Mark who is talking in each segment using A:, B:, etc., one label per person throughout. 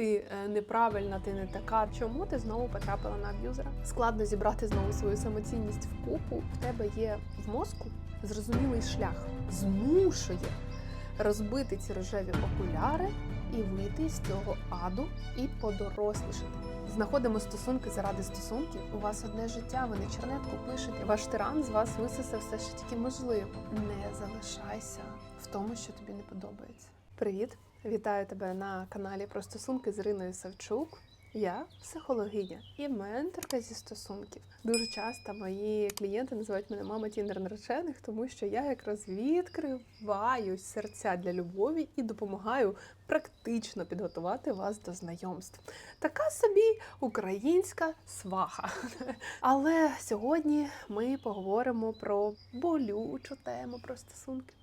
A: ти е, неправильна, ти не така. Чому ти знову потрапила на аб'юзера? Складно зібрати знову свою самоцінність в купу. В тебе є в мозку зрозумілий шлях, змушує розбити ці рожеві окуляри і вийти з цього аду і подорослішати. Знаходимо стосунки заради стосунків. У вас одне життя, ви не чернетку пишете. Ваш тиран з вас висосе все, що тільки можливо. Не залишайся в тому, що тобі не подобається. Привіт! Вітаю тебе на каналі про стосунки з Іриною Савчук. Я психологиня і менторка зі стосунків. Дуже часто мої клієнти називають мене мама тіндер наречених, тому що я якраз відкриваю серця для любові і допомагаю практично підготувати вас до знайомств. Така собі українська сваха. Але сьогодні ми поговоримо про болючу тему про стосунки.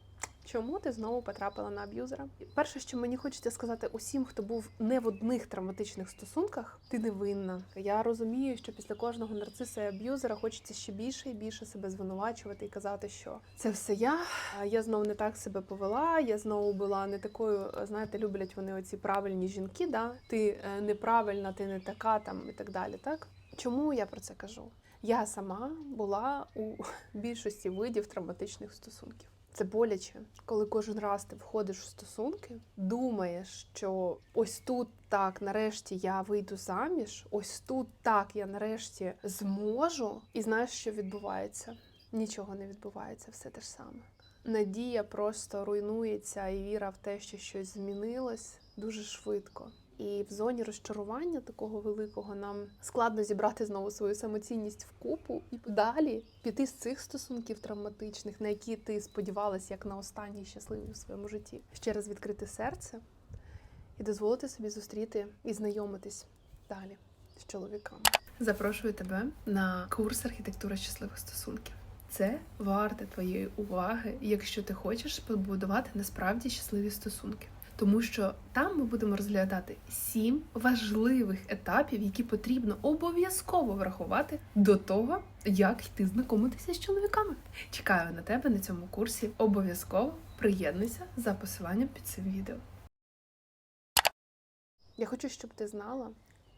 A: Чому ти знову потрапила на аб'юзера? Перше, що мені хочеться сказати усім, хто був не в одних травматичних стосунках, ти не винна. Я розумію, що після кожного нарциса і аб'юзера хочеться ще більше і більше себе звинувачувати і казати, що це все я. Я знову не так себе повела. Я знову була не такою. Знаєте, люблять вони оці правильні жінки. Да, ти е, неправильна, ти не така там і так далі. Так чому я про це кажу? Я сама була у більшості видів травматичних стосунків. Це боляче, коли кожен раз ти входиш в стосунки, думаєш, що ось тут так, нарешті я вийду заміж, ось тут так я нарешті зможу, і знаєш, що відбувається? Нічого не відбувається, все те ж саме. Надія просто руйнується, і віра в те, що щось змінилось дуже швидко. І в зоні розчарування такого великого нам складно зібрати знову свою самоцінність в купу і далі піти з цих стосунків травматичних, на які ти сподівалась як на останній щасливий в своєму житті. Ще раз відкрити серце і дозволити собі зустріти і знайомитись далі з чоловіками. Запрошую тебе на курс архітектура щасливих стосунків. Це варте твоєї уваги, якщо ти хочеш побудувати насправді щасливі стосунки. Тому що там ми будемо розглядати сім важливих етапів, які потрібно обов'язково врахувати до того, як йти знайомитися з чоловіками. Чекаю на тебе на цьому курсі. Обов'язково приєднуйся за посиланням під цим відео. Я хочу, щоб ти знала,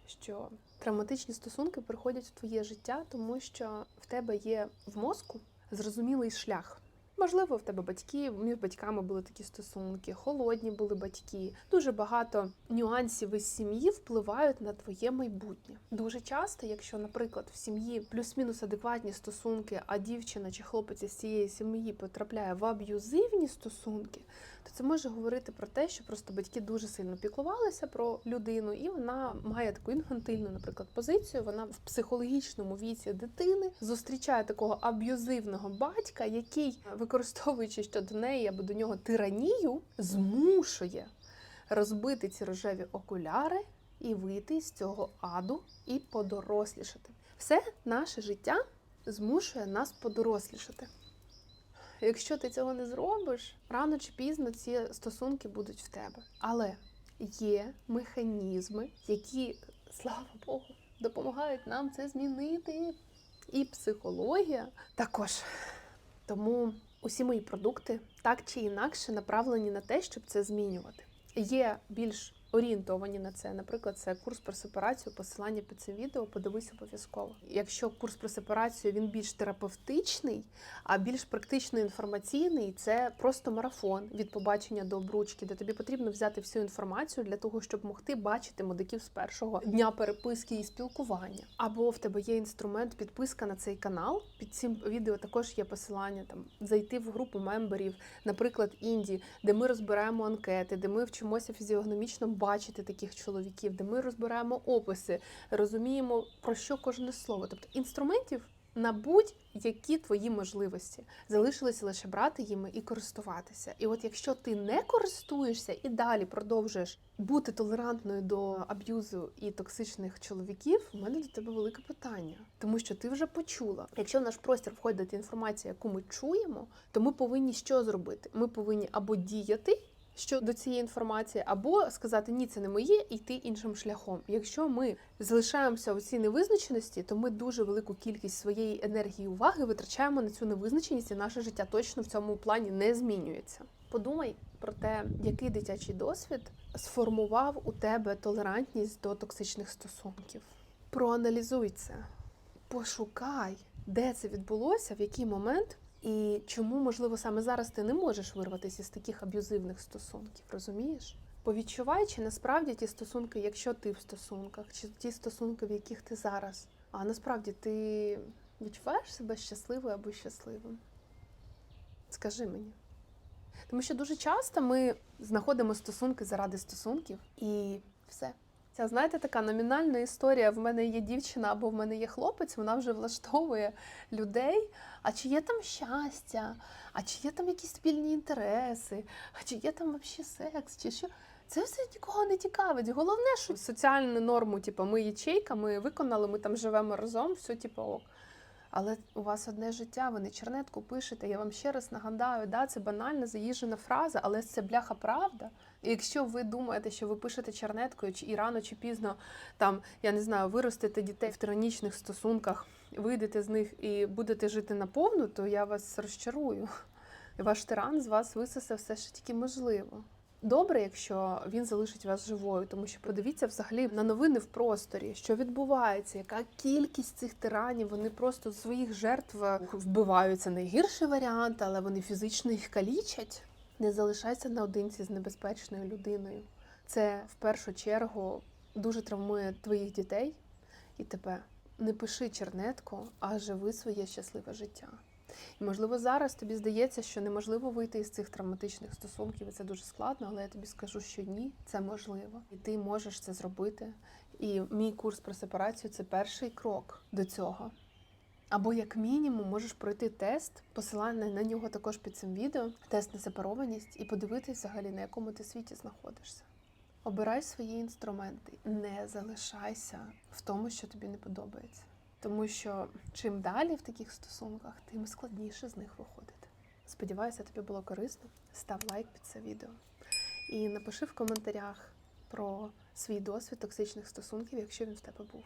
A: що травматичні стосунки приходять в твоє життя, тому що в тебе є в мозку зрозумілий шлях. Можливо, в тебе батьки, між батьками були такі стосунки, холодні були батьки. Дуже багато нюансів із сім'ї впливають на твоє майбутнє. Дуже часто, якщо, наприклад, в сім'ї плюс-мінус адекватні стосунки, а дівчина чи хлопець з цієї сім'ї потрапляє в аб'юзивні стосунки, то це може говорити про те, що просто батьки дуже сильно піклувалися про людину, і вона має таку інфантильну, наприклад, позицію. Вона в психологічному віці дитини зустрічає такого аб'юзивного батька, який, використовуючи щодо неї або до нього тиранію, змушує розбити ці рожеві окуляри і вийти з цього аду і подорослішати. Все наше життя змушує нас подорослішати. Якщо ти цього не зробиш, рано чи пізно ці стосунки будуть в тебе. Але є механізми, які, слава Богу, допомагають нам це змінити. І психологія також. Тому усі мої продукти так чи інакше направлені на те, щоб це змінювати. Є більш орієнтовані на це. Наприклад, це курс про сепарацію, посилання під цим відео, подивись обов'язково. Якщо курс про сепарацію він більш терапевтичний, а більш практично інформаційний, це просто марафон від побачення до обручки, де тобі потрібно взяти всю інформацію для того, щоб могти бачити медиків з першого дня переписки і спілкування. Або в тебе є інструмент підписка на цей канал. Під цим відео також є посилання там зайти в групу мемберів, наприклад, інді, де ми розбираємо анкети, де ми вчимося фізіогномічно бачити таких чоловіків, де ми розбираємо описи, розуміємо про що кожне слово. Тобто інструментів на будь-які твої можливості залишилося лише брати їми і користуватися. І от якщо ти не користуєшся і далі продовжуєш бути толерантною до аб'юзу і токсичних чоловіків, у мене до тебе велике питання, тому що ти вже почула. Якщо в наш простір входить інформація, яку ми чуємо, то ми повинні що зробити? Ми повинні або діяти щодо цієї інформації, або сказати ні, це не моє, і йти іншим шляхом. Якщо ми залишаємося у цій невизначеності, то ми дуже велику кількість своєї енергії і уваги витрачаємо на цю невизначеність, і наше життя точно в цьому плані не змінюється. Подумай про те, який дитячий досвід сформував у тебе толерантність до токсичних стосунків. Проаналізуй це, пошукай, де це відбулося, в який момент, і чому, можливо, саме зараз ти не можеш вирватися з таких аб'юзивних стосунків, розумієш? Повідчувай, чи насправді ті стосунки, якщо ти в стосунках, чи ті стосунки, в яких ти зараз. А насправді ти відчуваєш себе щасливою або щасливим? Скажи мені. Тому що дуже часто ми знаходимо стосунки заради стосунків і все. Ця, знаєте, така номінальна історія: в мене є дівчина або в мене є хлопець, вона вже влаштовує людей. А чи є там щастя, а чи є там якісь спільні інтереси, а чи є там взагалі секс, чи що. Це все нікого не цікавить. Головне, що соціальну норму, типу, ми ячейка, ми виконали, ми там живемо разом, все типу ок. Але у вас одне життя, ви не чернетку пишете. Я вам ще раз нагадаю, да, це банальна заїжджена фраза, але це бляха правда. І якщо ви думаєте, що ви пишете чернеткою, чи і рано чи пізно там, я не знаю, виростете дітей в тиранічних стосунках, вийдете з них і будете жити наповну, то я вас розчарую. Ваш тиран з вас висосе все, що тільки можливо. Добре, якщо він залишить вас живою, тому що подивіться взагалі на новини в просторі, що відбувається, яка кількість цих тиранів, вони просто своїх жертв вбиваються найгірший варіант, але вони фізично їх калічать. Не залишайся наодинці з небезпечною людиною. Це в першу чергу дуже травмує твоїх дітей і тебе. Не пиши чернетку, а живи своє щасливе життя. І можливо зараз тобі здається, що неможливо вийти із цих травматичних стосунків, і це дуже складно, але я тобі скажу, що ні, це можливо, і ти можеш це зробити. І мій курс про сепарацію це перший крок до цього. Або як мінімум можеш пройти тест, посилання на нього також під цим відео, тест на сепарованість, і подивитись взагалі, на якому ти світі знаходишся. Обирай свої інструменти, не залишайся в тому, що тобі не подобається. Тому що чим далі в таких стосунках, тим складніше з них виходити. Сподіваюся, тобі було корисно. Став лайк під це відео. І напиши в коментарях про свій досвід токсичних стосунків, якщо він в тебе був.